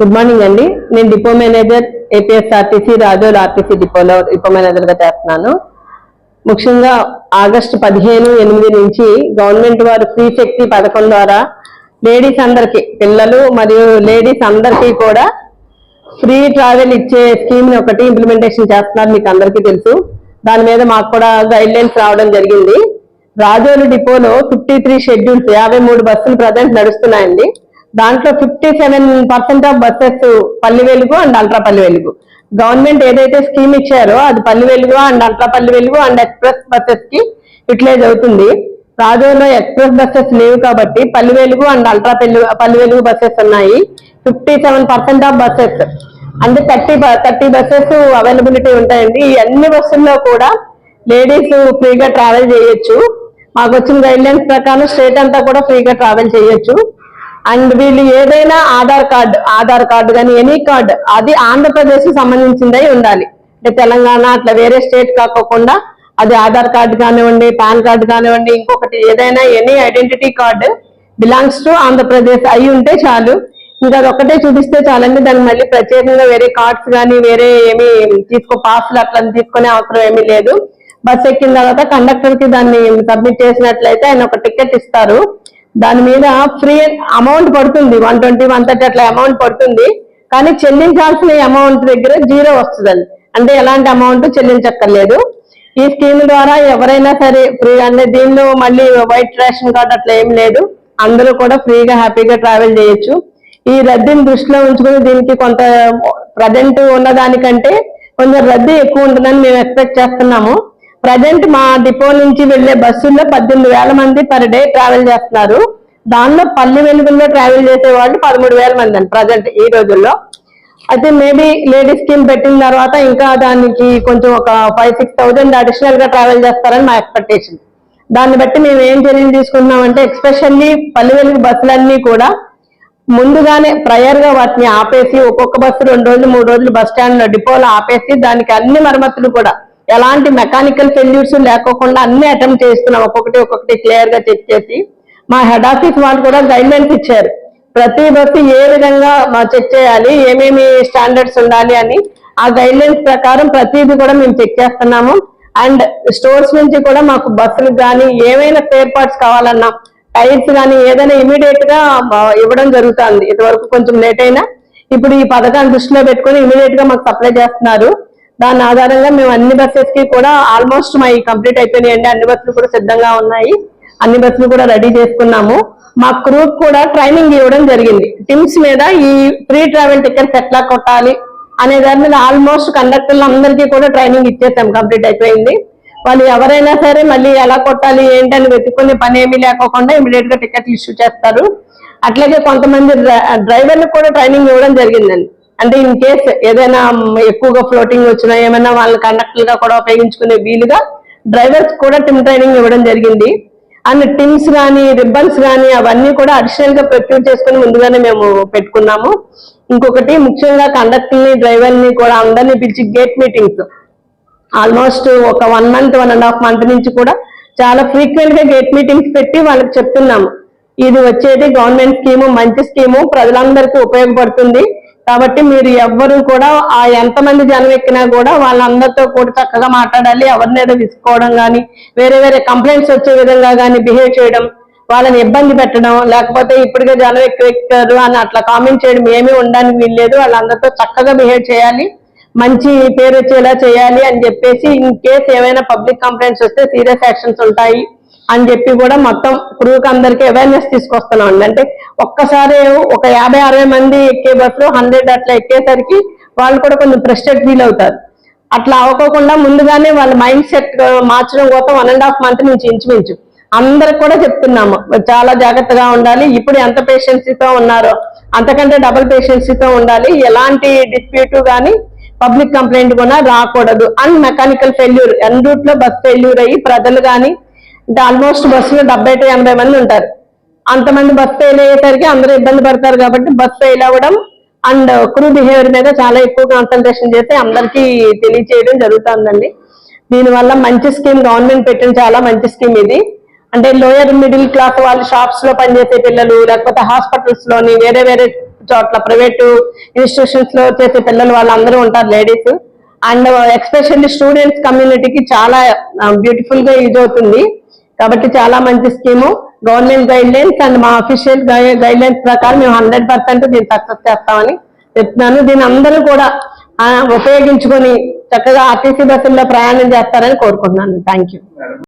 Good morning అండి. నేను depot manager APSRTC Razole RTC డిపోలో డిపో మేనేజర్గా చేస్తున్నాను. ముఖ్యంగా ఆగస్టు పదిహేను ఎనిమిది నుంచి గవర్నమెంట్ వారు ఫ్రీ శక్తి పథకం ద్వారా లేడీస్ అందరికి పిల్లలు మరియు లేడీస్ అందరికీ కూడా ఫ్రీ ట్రావెల్ ఇచ్చే స్కీమ్ని ఒకటి ఇంప్లిమెంటేషన్ చేస్తున్నారు మీకు అందరికీ తెలుసు. దాని మీద మాకు కూడా గైడ్ లైన్స్ రావడం జరిగింది. రాజోలు డిపోలో ఫిఫ్టీ త్రీ షెడ్యూల్స్ యాభై మూడు బస్సులు ప్రజెంట్ నడుస్తున్నాయండి. దాంట్లో fifty seven percent of buses Palle Velugu and ultra Palle వెలుగు. గవర్నమెంట్ ఏదైతే స్కీమ్ ఇచ్చారో అది పల్లి Velugu and ultra Palle Velugu and express బస్సెస్కి utilise అవుతుంది. రాజోలో ఎక్స్ప్రెస్ బస్సెస్ లేవు కాబట్టి పల్లి వెలుగు అండ్ అల్ట్రా పల్లి పల్లి వెలుగు బస్సెస్ ఉన్నాయి. Fifty seven percent of buses అంటే థర్టీ థర్టీ బస్సెస్ అవైలబిలిటీ ఉంటాయండి. ఈ అన్ని బస్సుల్లో కూడా లేడీస్ ఫ్రీగా ట్రావెల్ చేయొచ్చు. మాకు వచ్చిన గైడ్ లైన్స్ ప్రకారం స్టేట్ అంతా కూడా ఫ్రీగా ట్రావెల్ చేయొచ్చు. అండ్ వీళ్ళు ఏదైనా ఆధార్ కార్డు ఆధార్ కార్డు కానీ ఎనీ కార్డు అది ఆంధ్రప్రదేశ్కి సంబంధించిందై ఉండాలి. అంటే తెలంగాణ అట్లా వేరే స్టేట్ కాకోకుండా అది ఆధార్ కార్డు కానివ్వండి పాన్ కార్డు కానివ్వండి ఇంకొకటి ఏదైనా any identity card belongs to Andhra Pradesh అయి ఉంటే చాలు. ఇంకా అది ఒక్కటే చూపిస్తే చాలండి. దాన్ని మళ్ళీ ప్రత్యేకంగా వేరే కార్డ్స్ కానీ వేరే ఏమి తీసుకో పాస్లు అట్లా తీసుకునే అవసరం ఏమీ లేదు. బస్ ఎక్కిన తర్వాత కండక్టర్కి దాన్ని సబ్మిట్ చేసినట్లయితే ఆయన ఒక టికెట్ ఇస్తారు. దాని మీద ఫ్రీ అమౌంట్ పడుతుంది. వన్ ట్వంటీ వన్ థర్టీ అట్లా అమౌంట్ పడుతుంది. కానీ చెల్లించాల్సిన అమౌంట్ దగ్గర జీరో వస్తుందండి. అంటే ఎలాంటి అమౌంట్ చెల్లించక్కర్లేదు. ఈ స్కీమ్ ద్వారా ఎవరైనా సరే ఫ్రీ అంటే దీనిలో మళ్ళీ వైట్ రేషన్ కార్డ్ అట్లా ఏం లేదు. అందరూ కూడా ఫ్రీగా హ్యాపీగా ట్రావెల్ చేయొచ్చు. ఈ రద్దీని దృష్టిలో ఉంచుకుని దీనికి కొంత ప్రజెంట్ ఉన్న దానికంటే కొంచెం రద్దీ ఎక్కువ ఉంటుందని మేము ఎక్స్పెక్ట్ చేస్తున్నాము. ప్రజెంట్ మా డిపో నుంచి వెళ్ళే బస్సుల్లో పద్దెనిమిది వేల మంది పర్ డే ట్రావెల్ చేస్తున్నారు. దానిలో పల్లె వెలుగుల్లో ట్రావెల్ చేసే వాళ్ళు పదమూడు వేల మంది అండి ప్రజెంట్ ఈ రోజుల్లో. అయితే మేబీ లేడీస్ స్కీమ్ పెట్టిన తర్వాత ఇంకా దానికి కొంచెం ఒక ఫైవ్ సిక్స్ థౌసండ్ అడిషనల్గా ట్రావెల్ చేస్తారని మా ఎక్స్పెక్టేషన్ దాన్ని బట్టి మేము ఏం చర్యలు తీసుకున్నామంటే ఎక్స్పెషల్లీ పల్లె వెలుగు బస్సులన్నీ కూడా ముందుగానే ప్రయర్గా వాటిని ఆపేసి ఒక్కొక్క బస్సు రెండు రోజులు మూడు రోజులు బస్ స్టాండ్లో డిపోలో ఆపేసి దానికి అన్ని మరమ్మతులు కూడా ఎలాంటి మెకానికల్ ఫెయిల్యూర్స్ లేకోకుండా అన్ని అటెంప్ట్ చేస్తున్నాం ఒక్కొక్కటి ఒక్కొక్కటి క్లియర్గా చెక్ చేసి. మా హెడ్ ఆఫీస్ వాళ్ళు కూడా గైడ్లైన్స్ ఇచ్చారు. ప్రతి బస్సు ఏ విధంగా చెక్ చేయాలి ఏమేమి స్టాండర్డ్స్ ఉండాలి అని ఆ గైడ్లైన్స్ ప్రకారం ప్రతిదీ కూడా మేము చెక్ చేస్తున్నాము. అండ్ స్టోర్స్ నుంచి కూడా మాకు బస్సులకు కానీ ఏమైనా స్పేర్ పార్ట్స్ కావాలన్నా టైర్స్ కానీ ఏదైనా ఇమీడియట్గా ఇవ్వడం జరుగుతుంది. ఇదివరకు కొంచెం లేట్ అయినా. ఇప్పుడు ఈ పథకాన్ని దృష్టిలో పెట్టుకొని ఇమీడియట్గా మాకు సప్లై చేస్తున్నారు. దాని ఆధారంగా మేము అన్ని బస్సెస్కి కూడా ఆల్మోస్ట్ మా కంప్లీట్ అయిపోయినాయండి. అన్ని బస్సులు కూడా సిద్ధంగా ఉన్నాయి. అన్ని బస్సులు కూడా రెడీ చేసుకున్నాము. మా గ్రూప్ కూడా ట్రైనింగ్ ఇవ్వడం జరిగింది. టిమ్స్ మీద ఈ ఫ్రీ ట్రావెల్ టికెట్స్ ఎట్లా కొట్టాలి అనే దాని మీద ఆల్మోస్ట్ కండక్టర్లు అందరికీ కూడా ట్రైనింగ్ ఇచ్చేసాం. కంప్లీట్ అయిపోయింది. వాళ్ళు ఎవరైనా సరే మళ్ళీ ఎలా కొట్టాలి ఏంటని వెతుక్కునే పని ఏమీ లేకోకుండా ఇమీడియట్గా టికెట్లు ఇష్యూ చేస్తారు. అట్లాగే కొంతమంది డ్రైవర్లకు కూడా ట్రైనింగ్ ఇవ్వడం జరిగిందండి. అంటే ఇన్ కేస్ ఏదైనా ఎక్కువగా ఫ్లోటింగ్ వచ్చినా ఏమైనా వాళ్ళ కండక్టర్గా కూడా ఉపయోగించుకునే వీలుగా డ్రైవర్స్ కూడా టిమ్ ట్రైనింగ్ ఇవ్వడం జరిగింది. అండ్ టిమ్స్ కానీ రిబ్బన్స్ కానీ అవన్నీ కూడా అడిషనల్గా ప్రొక్యూర్ చేసుకుని ముందుగానే మేము పెట్టుకున్నాము. ఇంకొకటి ముఖ్యంగా కండక్టర్ని డ్రైవర్ని కూడా అందరినీ పిలిచి గేట్ మీటింగ్స్ ఆల్మోస్ట్ ఒక one month one and half month నుంచి కూడా చాలా ఫ్రీక్వెంట్గా గేట్ మీటింగ్స్ పెట్టి వాళ్ళకి చెప్తున్నాము. ఇది వచ్చేది గవర్నమెంట్ స్కీము మంచి స్కీము ప్రజలందరికీ ఉపయోగపడుతుంది. కాబట్టి మీరు ఎవ్వరు కూడా ఆ ఎంతమంది జనం ఎక్కినా కూడా వాళ్ళందరితో కూడా చక్కగా మాట్లాడాలి ఎవరినైనా విసుకోవడం కానీ వేరే వేరే కంప్లైంట్స్ వచ్చే విధంగా కానీ బిహేవ్ చేయడం వాళ్ళని ఇబ్బంది పెట్టడం లేకపోతే ఇప్పటికే జనం ఎక్కువ ఎక్కారు అని అట్లా కామెంట్ చేయడం ఏమీ ఉండడానికి వీల్లేదు. వాళ్ళందరితో చక్కగా బిహేవ్ చేయాలి మంచి పేరు వచ్చేలా చేయాలి అని చెప్పేసి ఇన్ కేసు ఏమైనా పబ్లిక్ కంప్లైంట్స్ వస్తే సీరియస్ యాక్షన్స్ ఉంటాయి. అని చెప్పి కూడా మొత్తం క్రూకి అందరికి అవేర్నెస్ తీసుకొస్తున్నాం అండి అంటే ఒక్కసారి ఒక యాభై అరవై మంది ఎక్కే బస్సులో హండ్రెడ్ అట్లా ఎక్కేసరికి వాళ్ళు కూడా కొంచెం ప్రెస్టెడ్ ఫీల్ అవుతారు. అట్లా అవ్వకోకుండా ముందుగానే వాళ్ళ మైండ్ సెట్ మార్చడం కోసం వన్ అండ్ హాఫ్ మంత్ నుంచి ఇంచుమించు అందరికి కూడా చెప్తున్నాము. చాలా జాగ్రత్తగా ఉండాలి. ఇప్పుడు ఎంత పేషెన్సీతో ఉన్నారో అంతకంటే డబుల్ పేషెన్సీతో ఉండాలి. ఎలాంటి డిస్ప్యూట్ కానీ పబ్లిక్ కంప్లైంట్ కూడా రాకూడదు. అండ్ మెకానికల్ ఫెయిల్యూర్ ఎన్ రూట్లో బస్ ఫెయిల్యూర్ అయ్యి ప్రజలు కానీ ఆల్మోస్ట్ బస్సులో డెబ్బై టు ఎనభై మంది ఉంటారు. అంతమంది బస్ ఫెయిల్ అయ్యేసరికి అందరూ ఇబ్బంది పడతారు కాబట్టి బస్ ఫెయిల్ అవ్వడం అండ్ క్రూ బిహేవియర్ మీద చాలా ఎక్కువ కాన్సన్ట్రేషన్ చేసి అందరికీ తెలియచేయడం జరుగుతుందండి. దీనివల్ల మంచి స్కీమ్ గవర్నమెంట్ పెట్టిన చాలా మంచి స్కీమ్ ఇది. అంటే లోయర్ మిడిల్ క్లాస్ వాళ్ళు షాప్స్లో పనిచేసే పిల్లలు లేకపోతే హాస్పిటల్స్లోని వేరే వేరే చోట్ల ప్రైవేట్ ఇన్స్టిట్యూషన్స్లో చేసే పిల్లలు వాళ్ళందరూ ఉంటారు లేడీస్ అండ్ ఎక్స్పెషల్లీ స్టూడెంట్స్ కమ్యూనిటీకి చాలా uh, బ్యూటిఫుల్గా యూజ్ అవుతుంది. కాబట్టి చాలా మంచి scheme. Government guidelines and మా అఫీషియల్ గైడ్ లైన్స్ ప్రకారం మేము హండ్రెడ్ పర్సెంట్ దీన్ని సక్సెస్ చేస్తామని చెప్తున్నాను. దీని అందరూ కూడా ఉపయోగించుకొని చక్కగా ఆర్టీసీ బస్సుల్లో ప్రయాణం చేస్తారని కోరుకుంటున్నాను. Thank you